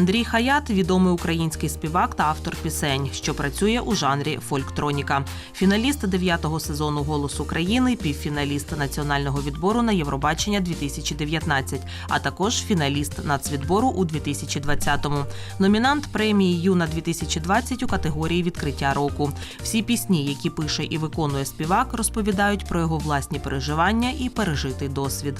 Андрій Хаят відомий український співак та автор пісень, що працює у жанрі фольктроніка. Фіналіст дев'ятого сезону Голос України, півфіналіст національного відбору на Євробачення 2019, а також фіналіст нацвідбору у 2020-му. Номінант премії Юна 2020 у категорії відкриття року. Всі пісні, які пише і виконує співак, розповідають про його власні переживання і пережитий досвід.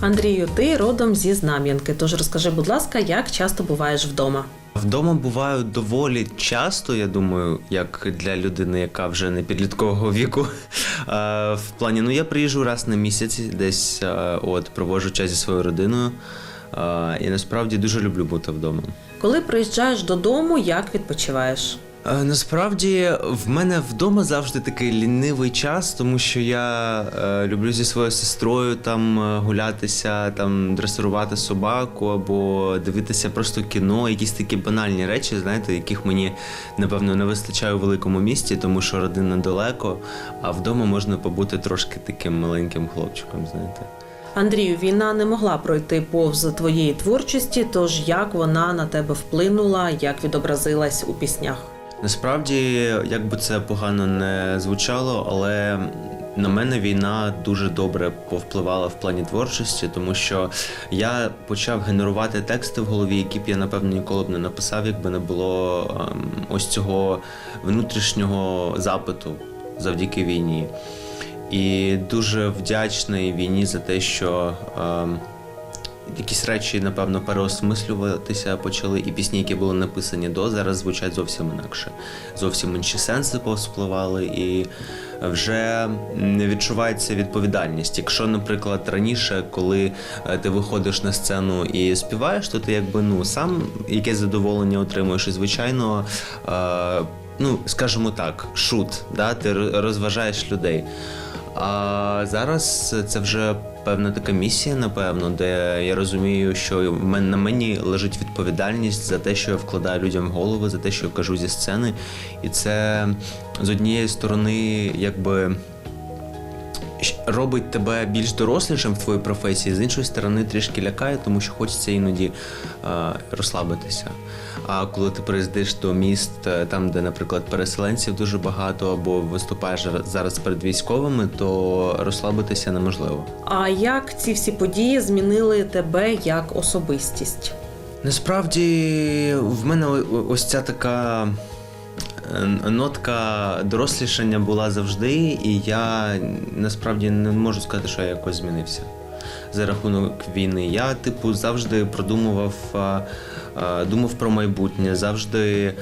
Андрію, ти родом зі Знам'янки. Тож розкажи, будь ласка, як часто буваєш вдома? Вдома буваю доволі часто, я думаю, як для людини, яка вже не підліткового віку. Е, В плані, ну я приїжджу раз на місяць, десь е, от проводжу час зі своєю родиною. Е, І насправді дуже люблю бути вдома. Коли приїжджаєш додому, як відпочиваєш? Е, Насправді в мене вдома завжди такий лінивий час, тому що я е, люблю зі своєю сестрою там е, гулятися, там дресирувати собаку або дивитися просто кіно, якісь такі банальні речі, знаєте, яких мені напевно не вистачає у великому місті, тому що родина далеко, а вдома можна побути трошки таким маленьким хлопчиком, знаєте. Андрію, війна не могла пройти повз твоєї творчості, тож як вона на тебе вплинула, як відобразилась у піснях? Насправді, як би це погано не звучало, але на мене війна дуже добре повпливала в плані творчості, тому що я почав генерувати тексти в голові, які б я напевно ніколи б не написав, якби не було ем, ось цього внутрішнього запиту завдяки війні. І дуже вдячний війні за те, що. Якісь речі, напевно, переосмислюватися почали, і пісні, які були написані до, зараз звучать зовсім інакше. Зовсім інші сенси повспливали, і вже не відчувається відповідальність. Якщо, наприклад, раніше, коли е, ти виходиш на сцену і співаєш, то ти якби ну сам якесь задоволення отримуєш. І звичайно, е, ну скажімо так, шут, да? ти розважаєш людей. А зараз це вже певна така місія, напевно, де я розумію, що на мені лежить відповідальність за те, що я вкладаю людям в голови, за те, що я кажу зі сцени. І це з однієї сторони, якби. Робить тебе більш дорослішим в твоїй професії, з іншої сторони, трішки лякає, тому що хочеться іноді е, розслабитися. А коли ти приїздиш до міст, е, там, де, наприклад, переселенців дуже багато, або виступаєш зараз перед військовими, то розслабитися неможливо. А як ці всі події змінили тебе як особистість? Насправді в мене ось ця така нотка дорослішання була завжди, і я насправді не можу сказати, що я якось змінився. За рахунок війни. Я, типу, завжди продумував, думав про майбутнє, завжди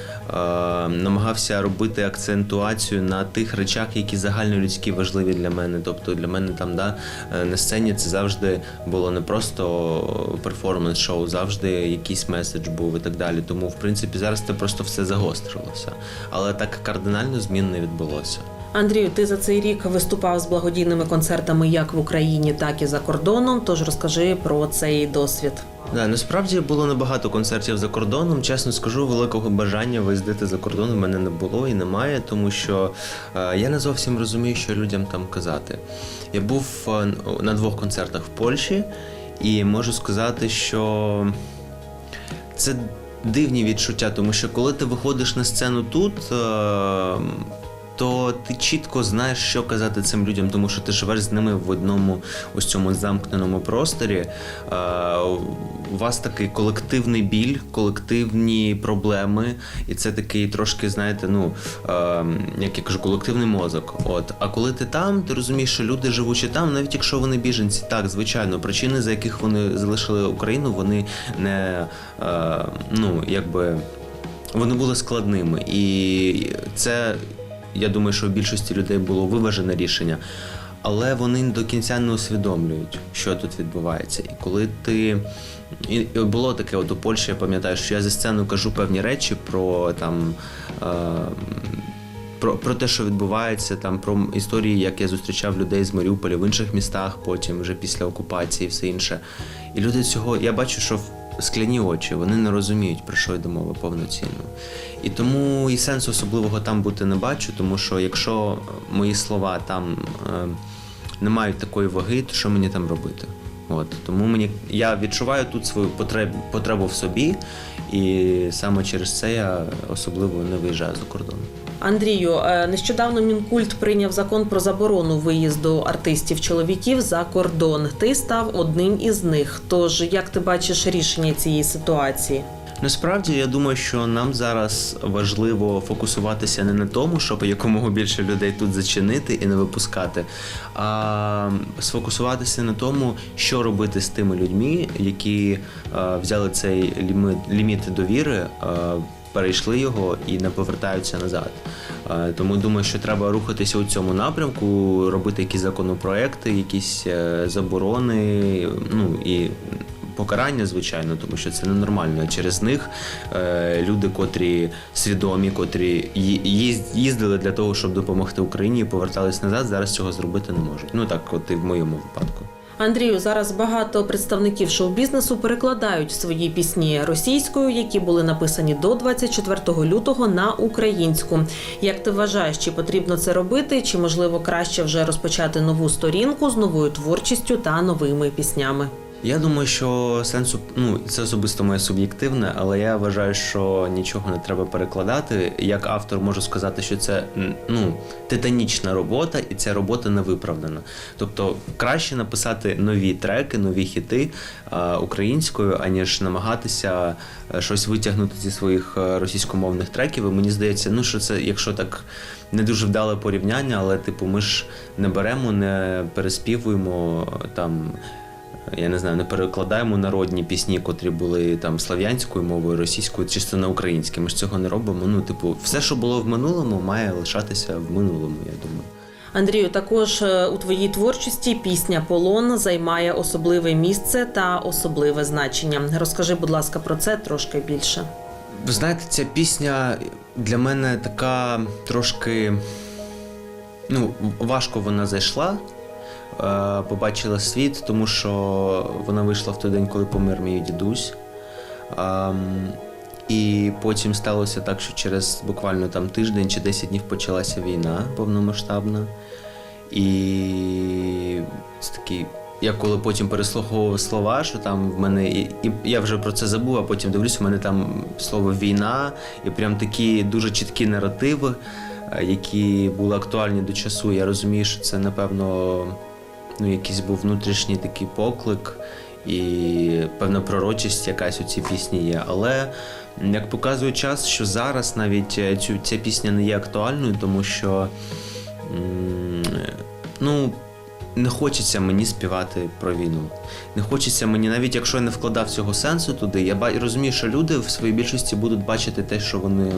намагався робити акцентуацію на тих речах, які загальнолюдські важливі для мене. Тобто для мене там да, е, на сцені це завжди було не просто перформанс-шоу, завжди якийсь меседж був і так далі. Тому, в принципі, зараз це просто все загострилося. Але так кардинально змін не відбулося. Андрію, ти за цей рік виступав з благодійними концертами як в Україні, так і за кордоном. Тож розкажи про цей досвід. Да, насправді було небагато концертів за кордоном. Чесно скажу, великого бажання виїздити за кордон в мене не було і немає, тому що е, я не зовсім розумію, що людям там казати. Я був е, на двох концертах в Польщі, і можу сказати, що це дивні відчуття, тому що коли ти виходиш на сцену тут. То ти чітко знаєш, що казати цим людям, тому що ти живеш з ними в одному ось цьому замкненому просторі. Е, у вас такий колективний біль, колективні проблеми, і це такий трошки, знаєте, ну е, як я кажу, колективний мозок. От, а коли ти там, ти розумієш, що люди живучи там, навіть якщо вони біженці, так звичайно, причини, за яких вони залишили Україну, вони не е, ну якби. Вони були складними, і це я думаю, що у більшості людей було виважене рішення, але вони до кінця не усвідомлюють, що тут відбувається. І коли ти. І було таке, от у Польщі, я пам'ятаю, що я за сцену кажу певні речі про там. Е, про, про те, що відбувається, там про історії, як я зустрічав людей з Маріуполя в інших містах, потім вже після окупації, все інше. І люди цього, я бачу, що скляні очі, вони не розуміють, про що йде мова повноцінно. І тому і сенсу особливого там бути не бачу, тому що якщо мої слова там е, не мають такої ваги, то що мені там робити? От тому мені я відчуваю тут свою потребу, потребу в собі, і саме через це я особливо не виїжджаю за кордон. Андрію, е, нещодавно Мінкульт прийняв закон про заборону виїзду артистів-чоловіків за кордон. Ти став одним із них. Тож як ти бачиш рішення цієї ситуації? Насправді я думаю, що нам зараз важливо фокусуватися не на тому, щоб якомога більше людей тут зачинити і не випускати, а сфокусуватися на тому, що робити з тими людьми, які е, взяли цей ліміт, ліміт довіри. е, Перейшли його і не повертаються назад. Е, Тому думаю, що треба рухатися у цьому напрямку, робити якісь законопроекти, якісь е, заборони, ну і покарання, звичайно, тому що це ненормально. Через них е, люди, котрі свідомі, котрі їздили для того, щоб допомогти Україні, і повертались назад, зараз цього зробити не можуть. Ну так, от і в моєму випадку. Андрію, зараз багато представників шоу-бізнесу перекладають свої пісні російською, які були написані до 24 лютого на українську. Як ти вважаєш, чи потрібно це робити, чи можливо краще вже розпочати нову сторінку з новою творчістю та новими піснями? Я думаю, що сенсу, ну це особисто моє суб'єктивне, але я вважаю, що нічого не треба перекладати. Як автор можу сказати, що це ну титанічна робота, і ця робота не виправдана. Тобто краще написати нові треки, нові хіти а, українською, аніж намагатися е, щось витягнути зі своїх е, російськомовних треків. І мені здається, ну що це, якщо так не дуже вдале порівняння, але типу, ми ж не беремо, не переспівуємо е, там я не знаю, не перекладаємо народні пісні, котрі були там слав'янською мовою, російською, чисто на українське. Ми ж цього не робимо. Ну, типу, все, що було в минулому, має лишатися в минулому, я думаю. Андрію, також е, у твоїй творчості пісня Полон займає особливе місце та особливе значення. Розкажи, будь ласка, про це трошки більше. Ви знаєте, ця пісня для мене така трошки. Ну, важко вона зайшла, побачила світ, тому що вона вийшла в той день, коли помер мій дідусь. Ем, і потім сталося так, що через буквально там тиждень чи 10 днів почалася війна повномасштабна. І це такий. Я коли потім переслуховував слова, що там в мене і, і я вже про це забув, а потім дивлюсь, у мене там слово війна, і прям такі дуже чіткі наративи, е, які були актуальні до часу. Я розумію, що це напевно ну, якийсь був внутрішній такий поклик і певна пророчість якась у цій пісні є. Але як показує час, що зараз навіть е, цю, ця пісня не є актуальною, тому що ну. Не хочеться мені співати про війну. Не хочеться мені, навіть якщо я не вкладав цього сенсу туди, я розумію, що люди в своїй більшості будуть бачити те, що вони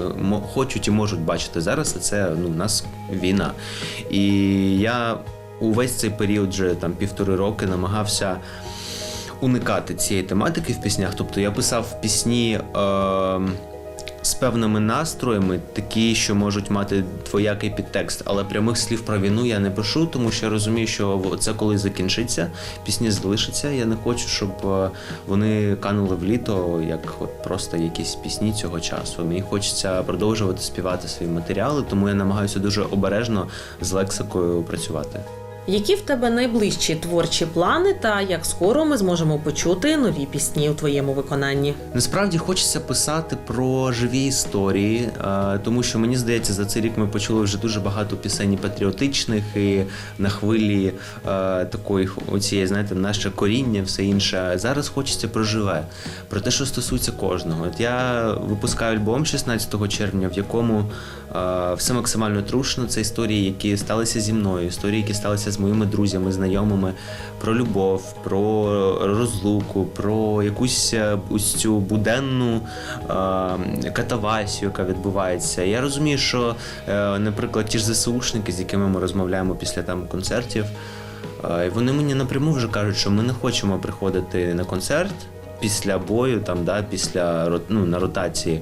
хочуть і можуть бачити зараз. А це ну, у нас війна. І я увесь цей період, вже там півтори роки, намагався уникати цієї тематики в піснях. Тобто я писав пісні. Е- з певними настроями, такі, що можуть мати двоякий підтекст, але прямих слів про війну я не пишу, тому що я розумію, що це коли закінчиться, пісні залишаться. Я не хочу, щоб е, вони канули в літо, як от просто якісь пісні цього часу. Мені хочеться продовжувати співати свої матеріали, тому я намагаюся дуже обережно з лексикою працювати. Які в тебе найближчі творчі плани, та як скоро ми зможемо почути нові пісні у твоєму виконанні? Насправді хочеться писати про живі історії, е, тому що мені здається, за цей рік ми почули вже дуже багато пісень патріотичних і на хвилі е, такої оцієї, знаєте, наше коріння, все інше. Зараз хочеться про живе, про те, що стосується кожного. От я випускаю альбом 16 червня, в якому е, все максимально трушно. Це історії, які сталися зі мною, історії, які сталися з моїми друзями, знайомими, про любов, про розлуку, про якусь е, ось цю буденну е, катавасію, яка відбувається. Я розумію, що, е, наприклад, ті ж ЗСУшники, з якими ми розмовляємо після там концертів, е, вони мені напряму вже кажуть, що ми не хочемо приходити на концерт після бою, там, да, після ну, на ротації.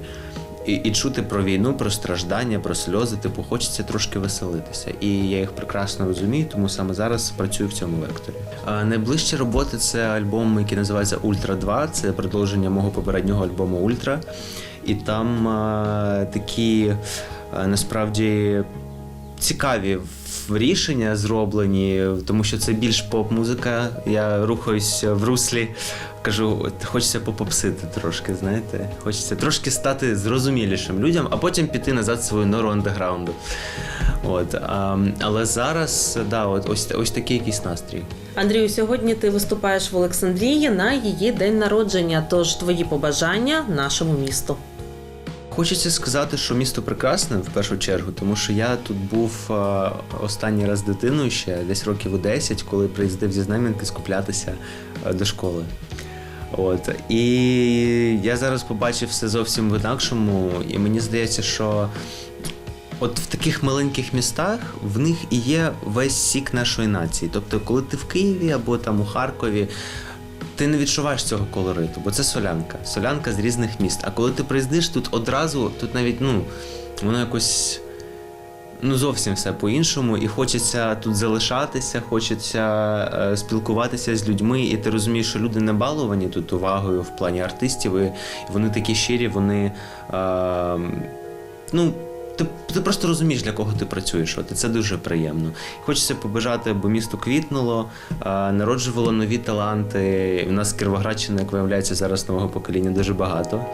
І, і чути про війну, про страждання, про сльози, типу, хочеться трошки веселитися. І я їх прекрасно розумію, тому саме зараз працюю в цьому векторі. А найближчі роботи це альбом, який називається Ультра 2. Це продовження мого попереднього альбому Ультра. І там а, такі а, насправді цікаві рішення зроблені, тому що це більш поп-музика. Я рухаюсь в руслі. Кажу, от хочеться попопсити трошки, знаєте. Хочеться трошки стати зрозумілішим людям, а потім піти назад в свою нору андеграунду. От, а, але зараз, да, от ось, ось такий якийсь настрій. Андрію, сьогодні ти виступаєш в Олександрії на її день народження. Тож твої побажання нашому місту. Хочеться сказати, що місто прекрасне в першу чергу, тому що я тут був останній раз дитиною ще десь років у 10, коли приїздив зі знам'янки скуплятися до школи. От і я зараз побачив все зовсім в інакшому, і мені здається, що от в таких маленьких містах в них і є весь сік нашої нації. Тобто, коли ти в Києві або там у Харкові, ти не відчуваєш цього колориту, бо це солянка. Солянка з різних міст. А коли ти приїздиш тут одразу, тут навіть ну, воно якось ну, зовсім все по-іншому, і хочеться тут залишатися, хочеться е, спілкуватися з людьми, і ти розумієш, що люди не баловані тут увагою в плані артистів, і вони такі щирі, вони. Е, ну, ти, ти просто розумієш, для кого ти працюєш. От, і це дуже приємно. Хочеться побажати, бо місто квітнуло, е, народжувало нові таланти. У нас Кіровоградщина, як виявляється, зараз нового покоління дуже багато.